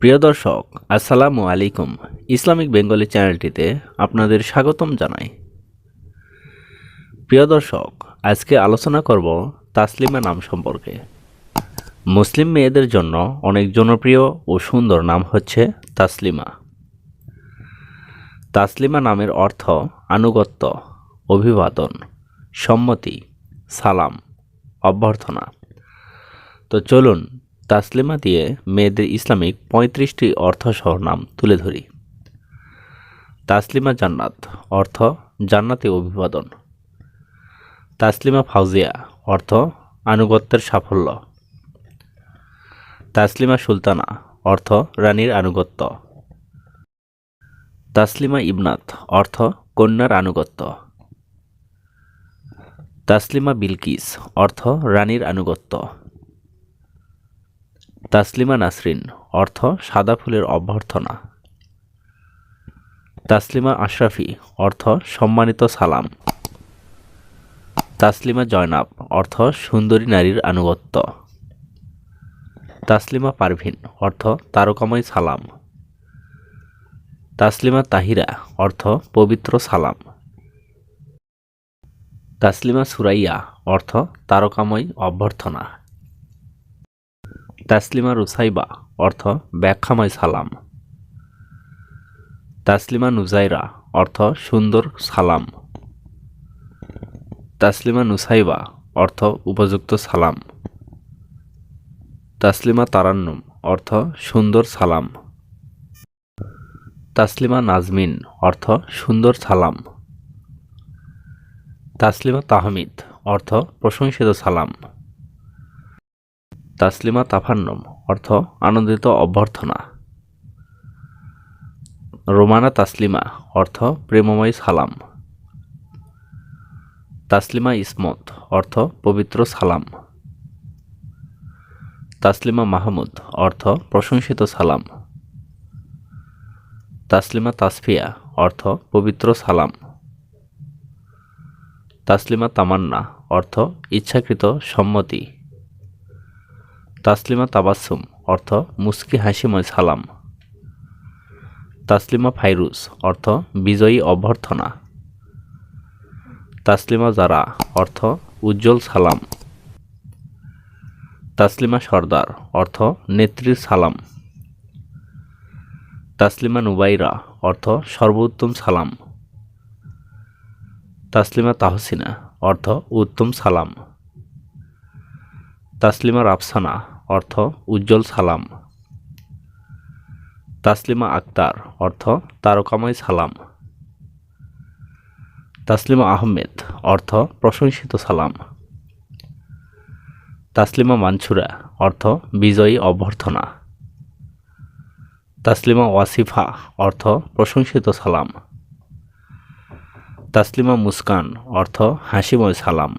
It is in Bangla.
প্রিয় দর্শক, আসসালামু আলাইকুম। ইসলামিক বেঙ্গলি চ্যানেলটিতে আপনাদের স্বাগতম জানাই। প্রিয় দর্শক, আজকে আলোচনা করব তাসলিমা নাম সম্পর্কে। মুসলিম মেয়েদের জন্য অনেক জনপ্রিয় ও সুন্দর নাম হচ্ছে তাসলিমা। তাসলিমা নামের অর্থ আনুগত্য, অভিবাদন, সম্মতি, সালাম, অভ্যর্থনা। তো চলুন তাসলিমা দিয়ে মেয়েদের ইসলামিক পঁয়ত্রিশটি অর্থসহ নাম তুলে ধরি। তাসলিমা জান্নাত, অর্থ জান্নাতে অভিবাদন। তাসলিমা ফাউজিয়া, অর্থ আনুগত্যের সাফল্য। তাসলিমা সুলতানা, অর্থ রানীর আনুগত্য। তাসলিমা ইবনাত অর্থ কন্যার আনুগত্য। তাসলিমা বিলকিস, অর্থ রানীর আনুগত্য। তাসলিমা নাসরিন, অর্থ সাদা ফুলের অভ্যর্থনা। তাসলিমা আশরাফি, অর্থ সম্মানিত সালাম। তাসলিমা জয়নাব, অর্থ সুন্দরী নারীর আনুগত্য। তাসলিমা পারভিন, অর্থ তারকাময় সালাম। তাসলিমা তাহিরা, অর্থ পবিত্র সালাম। তাসলিমা সুরাইয়া, অর্থ তারকাময় অভ্যর্থনা। তাসলিমা রুসাইবা, অর্থ ব্যাখ্যাময় সালাম। তাসলিমা নুজাইরা, অর্থ সুন্দর সালাম। তাসলিমা নুসাইবা, অর্থ উপযুক্ত সালাম। তাসলিমা তারান্নুম, অর্থ সুন্দর সালাম। তাসলিমা নাজমিন, অর্থ সুন্দর সালাম। তাসলিমা তাহমিদ, অর্থ প্রশংসিত সালাম। তাসলিমা তাফান্নম, অর্থ আনন্দিত অভ্যর্থনা। রোমানা তাসলিমা, অর্থ প্রেমময় সালাম। তাসলিমা ইসমত, অর্থ পবিত্র সালাম। তাসলিমা মাহমুদ, অর্থ প্রশংসিত সালাম। তাসলিমা তাসফিয়া, অর্থ পবিত্র সালাম। তাসলিমা তামান্না, অর্থ ইচ্ছাকৃত সম্মতি। তাসলিমা তাবাসুম অর্থ মুস্কি হাসিময় সালাম। তাসলিমা ফাইরুস অর্থ বিজয়ী অভ্যর্থনা। তাসলিমা জারা, অর্থ উজ্জ্বল সালাম। তাসলিমা সর্দার, অর্থ নেত্রীর সালাম। তাসলিমা নুবাইরা, অর্থ সর্বোত্তম সালাম। তাসলিমা তাহসিনা, অর্থ উত্তম সালাম। তাসলিমা রাফসানা, অর্থ উজ্জ্বল সালাম। তাসলিমা আক্তার, অর্থ তারকাময় সালাম। তাসলিমা আহমেদ, অর্থ প্রশংসিত সালাম। তাসলিমা মানছুরা, অর্থ বিজয়ী অভ্যর্থনা। তাসলিমা ওয়াসিফা, অর্থ প্রশংসিত সালাম। তাসলিমা মুস্কান, অর্থ হাসিময় সালাম।